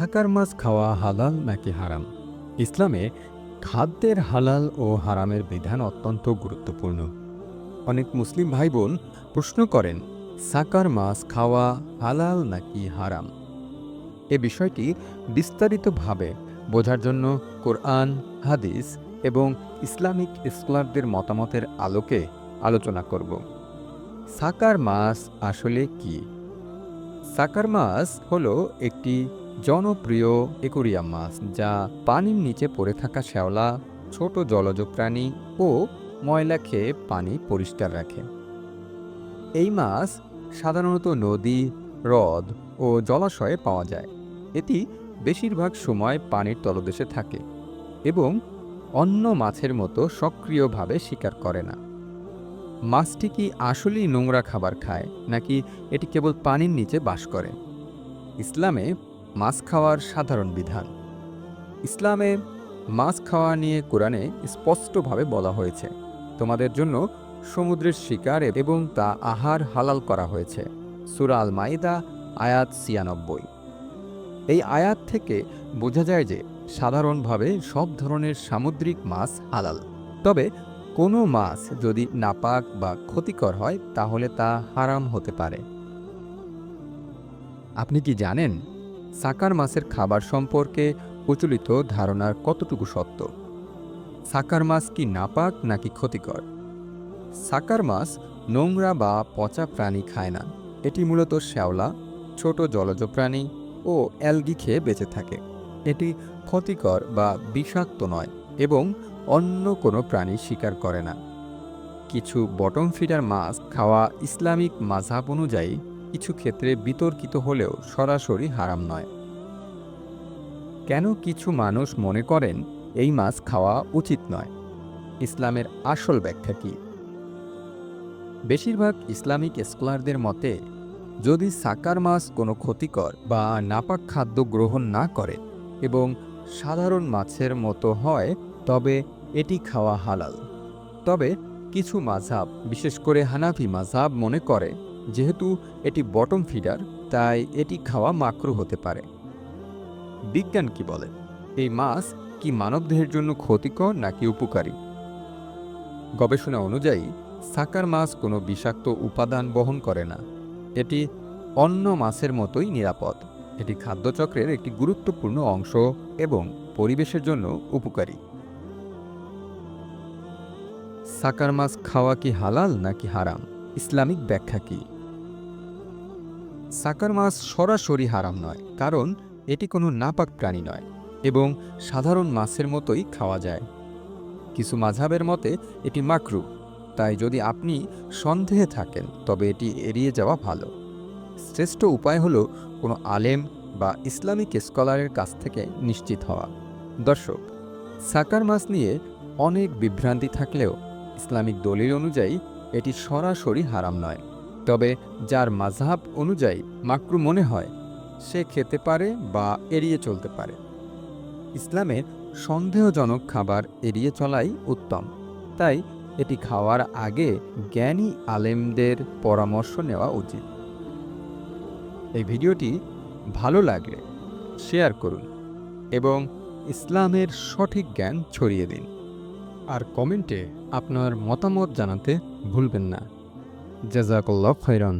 ছাকার মাছ খাওয়া হালাল নাকি হারাম? ইসলামে খাদ্যের হালাল ও হারামের বিধান অত্যন্ত গুরুত্বপূর্ণ। অনেক মুসলিম ভাই বোন প্রশ্ন করেন, সাকার মাছ খাওয়া হালাল নাকি হারাম? এ বিষয়টি বিস্তারিতভাবে বোঝার জন্য কোরআন, হাদিস এবং ইসলামিক স্কলারদের মতামতের আলোকে আলোচনা করব। সাকার মাছ আসলে কি? সাকার মাছ হলো একটি জনপ্রিয় একুরিয়াম মাছ যা পানির নিচে পড়ে থাকা শ্যাওলা, ছোট জলজ প্রাণী ও ময়লা খেয়ে পানি পরিষ্কার রাখে। এই মাছ সাধারণত নদী, হ্রদ ও জলাশয়ে পাওয়া যায়। এটি বেশিরভাগ সময় পানির তলদেশে থাকে এবং অন্য মাছের মতো সক্রিয়ভাবে শিকার করে না। মাছটি কি আসলেই নোংরা খাবার খায়, নাকি এটি কেবল পানির নিচে বাস করে? ইসলামে মাছ খাওয়ার সাধারণ বিধান। ইসলামে মাছ খাওয়া নিয়ে কোরআনে স্পষ্টভাবে বলা হয়েছে, তোমাদের জন্য সমুদ্রের শিকার এবং তা আহার হালাল করা হয়েছে। সুরা আল মাইদা আয়াত ছিয়ানব্বই। এই আয়াত থেকে বোঝা যায় যে সাধারণভাবে সব ধরনের সামুদ্রিক মাছ হালাল। তবে কোনো মাছ যদি নাপাক বা ক্ষতিকর হয়, তাহলে তা হারাম হতে পারে। আপনি কি জানেন, সাকার মাছের খাবার সম্পর্কে প্রচলিত ধারণার কতটুকু সত্য? সাকার মাছ কি নাপাক নাকি ক্ষতিকর? সাকার মাছ নোংরা বা পচা প্রাণী খায় না। এটি মূলত শ্যাওলা, ছোট জলজ প্রাণী ও অ্যালগি খেয়ে বেঁচে থাকে। এটি ক্ষতিকর বা বিষাক্ত নয় এবং অন্য কোনো প্রাণী শিকার করে না। কিছু বটম ফিডার মাছ খাওয়া ইসলামিক মাঝাব অনুযায়ী কিছু ক্ষেত্রে বিতর্কিত হলেও সরাসরি হারাম নয়। কেন কিছু মানুষ মনে করেন এই মাছ খাওয়া উচিত নয়? ইসলামের আসল ব্যাখ্যা কী? বেশিরভাগ ইসলামিক স্কলারদের মতে, যদি সাকার মাছ কোনো ক্ষতিকর বা নাপাক খাদ্য গ্রহণ না করে এবং সাধারণ মাছের মতো হয় তবে এটি খাওয়া হালাল। তবে কিছু মাঝাব বিশেষ করে হানাফি মাঝাব মনে করে, যেহেতু এটি বটম ফিডার, তাই এটি খাওয়া মাকরু হতে পারে। বিজ্ঞান কি বলে? এই মাছ কি মানবদেহের জন্য ক্ষতিকর নাকি উপকারী? গবেষণা অনুযায়ী, সাকার মাছ কোনো বিষাক্ত উপাদান বহন করে না। এটি অন্য মাছের মতোই নিরাপদ। এটি খাদ্যচক্রের একটি গুরুত্বপূর্ণ অংশ এবং পরিবেশের জন্য উপকারী। সাকার মাছ খাওয়া কি হালাল নাকি হারাম? ইসলামিক ব্যাখ্যা কি? সাকার মাছ সরাসরি হারাম নয়, কারণ এটি কোনো নাপাক প্রাণী নয় এবং সাধারণ মাছের মতোই খাওয়া যায়। কিছু মাঝাবের মতে, এটি মাকরু, তাই যদি আপনি সন্দেহে থাকেন, তবে এটি এড়িয়ে যাওয়া ভালো। শ্রেষ্ঠ উপায় হলো কোনো আলেম বা ইসলামিক স্কলারের কাছ থেকে নিশ্চিত হওয়া। দর্শক, সাকার মাছ নিয়ে অনেক বিভ্রান্তি থাকলেও ইসলামিক দলিল অনুযায়ী, এটি সরাসরি হারাম নয়। তবে যার মাঝহাব অনুযায়ী মাকরু মনে হয়, সে খেতে পারে বা এড়িয়ে চলতে পারে। ইসলামে সন্দেহজনক খাবার এড়িয়ে চলাই উত্তম। তাই এটি খাওয়ার আগে জ্ঞানী আলেমদের পরামর্শ নেওয়া উচিত। এই ভিডিওটি ভালো লাগলে শেয়ার করুন এবং ইসলামের সঠিক জ্ঞান ছড়িয়ে দিন। আর কমেন্টে আপনার মতামত জানাতে ভুলবেন না। জেজাকল্লা খৈরন